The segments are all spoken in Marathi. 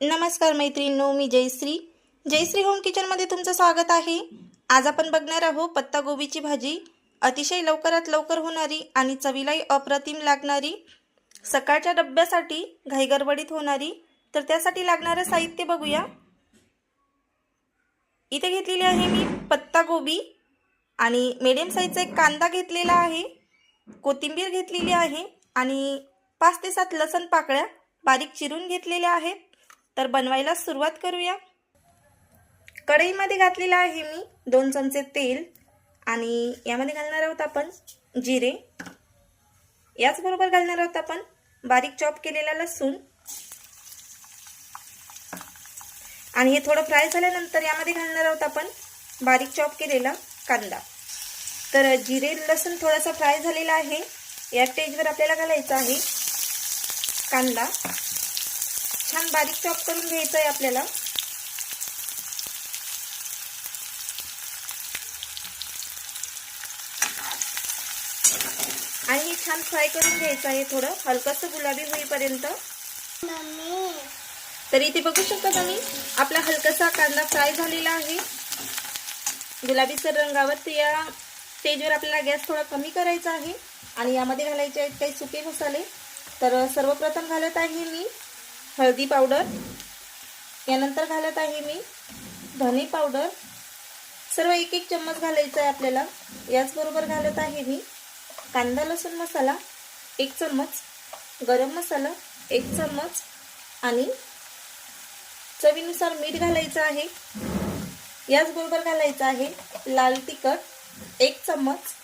नमस्कार मैत्रिणींनो मी जयश्री. जयश्री होम किचनमध्ये तुमचं स्वागत आहे. आज आपण बघणार आहोत पत्तागोबीची भाजी. अतिशय लवकरात लवकर होणारी आणि चवीलाही अप्रतिम लागणारी सकाळच्या डब्यासाठी घाईगडबडीत होणारी. तर त्यासाठी लागणारं साहित्य बघूया. इथे घेतलेली आहे मी पत्तागोबी आणि मिडियम साईजचा एक कांदा घेतलेला आहे. कोथिंबीर घेतलेली आहे आणि पाच ते सात लसण पाकळ्या बारीक चिरून घेतलेल्या आहेत. तर बनवायला सुरुवात करूया. कढईमध्ये घातलेलं आहे मी दोन चमचे तेल आणि यामध्ये घालणार आहोत आपण जिरे. याचबरोबर घालणार आहोत आपण बारीक चॉप केलेला लसूण. आणि हे थोडं फ्राय झाल्यानंतर यामध्ये घालणार आहोत आपण बारीक चॉप केलेला कांदा. तर जिरे लसूण थोडासा फ्राय झालेला आहे. या स्टेजवर आपल्याला घालायचं आहे कांदा. छान बारीक चॉप करून घ्यायचं आहे आपल्याला. आणि हे छान फ्राय करून घ्यायचं आहे थोडं. हलकंसं गुलाबी होईपर्यंत. तर इथे बघू शकता तुम्ही आपला हलकासा कांदा फ्राय झालेला आहे. गुलाबीसर रंगावर तर या स्टेजवर आपल्याला गॅस थोडा कमी करायचा आहे. आणि यामध्ये घालायचे आहेत काही सुके मसाले. तर सर्वप्रथम घालत आहे मी. हळदी पावडर यानंतर घालत आहे मी धने पावडर. सर्व एक एक चम्मच घालायचं आहे आपल्याला. याचबरोबर घालत आहे मी कांदा लसूण मसाला एक चम्मच गरम मसाला एक चम्मच आणि चवीनुसार मीठ घालायचं आहे. याचबरोबर घालायचं आहे लाल तिखट एक चम्मच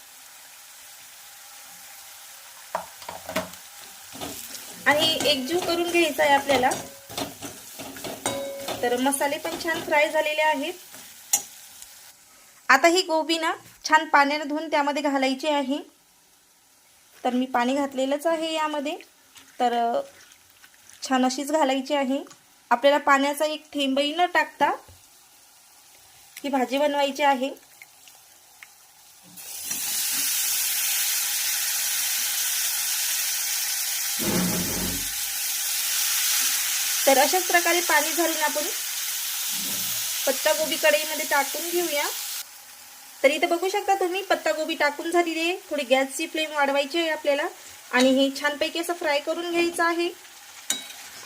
आणि एकजीव करून घ्यायचा आहे आपल्याला. तर मसाले पण छान फ्राय झालेले आहेत. आता ही गोबी ना छान पाण्याने धुवून त्यामध्ये घालायची आहे. तर मी पाणी घातलेलंच आहे यामध्ये. तर छान अशीच घालायची आहे. आपल्याला पाण्याचा एक थेंबही न टाकता ही भाजी बनवायची आहे. तर अशाच प्रकारे पाणी घालून आपण पत्तागोबी कढईमध्ये टाकून घेऊया. तर इथे बघू शकता तुम्ही पत्तागोबी टाकून झालेली आहे. थोडी गॅसची फ्लेम वाढवायची आहे आपल्याला. आणि हे छानपैकी असं फ्राय करून घ्यायचं आहे.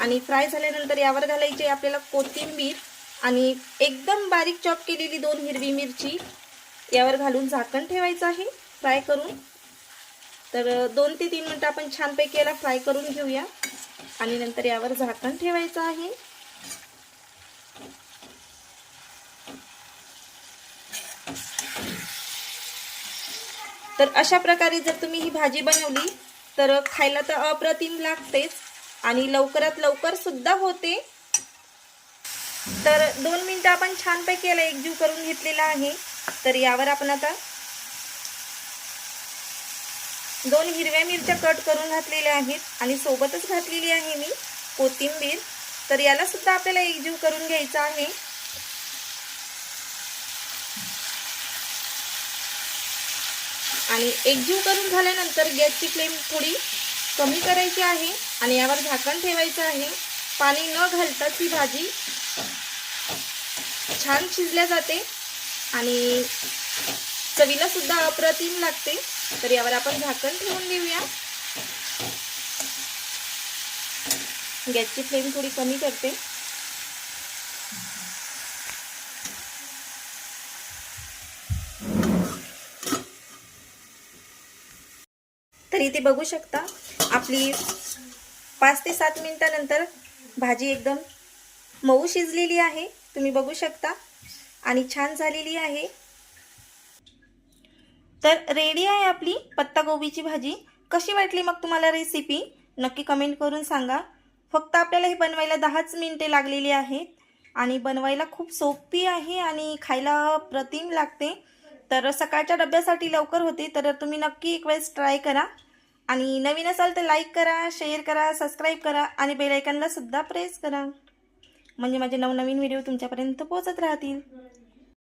आणि फ्राय झाल्यानंतर यावर घालायची आहे आपल्याला कोथिंबीर. आणि एकदम बारीक चॉप केलेली दोन हिरवी मिरची यावर घालून झाकण ठेवायचं आहे. फ्राय करून. तर दोन ते तीन मिनटं आपण छानपैकी याला फ्राय करून घेऊया. आणि नंतर यावर झाकण ठेवायचं आहे. तर अशा प्रकारे जर तुम्ही ही भाजी बनवली तर खायला तर अप्रतिम लागतेच आणि लवकरात लवकर सुद्धा होते. तर दोन मिनटं आपण छानपैकी याला एकजीव करून घेतलेला आहे. तर यावर आपण आता दोन हिरव्या मिरच्या कट करून घातलेल्या आहेत आणि सोबतच घातलेली आहे मी कोथिंबीर. तर याला सुद्धा आपल्याला एकजीव करून घ्यायचा आहे. आणि एकजीव करून झाल्यानंतर गॅसची फ्लेम थोडी कमी करायची आहे आणि यावर झाकण ठेवायचं आहे. पाणी न घालता ती भाजी छान शिजल्या जाते आणि चवीला सुद्धा अप्रतिम लागते. तर यावर आपण झाकण ठेवून देऊया. गॅसची फ्लेम थोडी कमी करते. तर इथे बघू शकता आपली पाच ते सात मिनिटानंतर भाजी एकदम मऊ शिजलेली आहे. तुम्ही बघू शकता. आणि छान झालेली आहे. तर रेडी आहे आपली पत्तागोबीची भाजी. कशी वाटली मग तुम्हाला रेसिपी नक्की कमेंट करून सांगा. फक्त आपल्याला हे बनवायला दहाच मिनिटे लागलेली आहेत आणि बनवायला खूप सोपी आहे आणि खायला प्रतिम लागते. तर सकाळच्या डब्यासाठी लवकर होते तर तुम्ही नक्की एक वेळेस ट्राय करा. आणि नवीन असाल तर लाईक करा शेअर करा सबस्क्राईब करा आणि बेलायकनला सुद्धा प्रेस करा. म्हणजे माझे नवनवीन व्हिडिओ तुमच्यापर्यंत पोहोचत राहतील.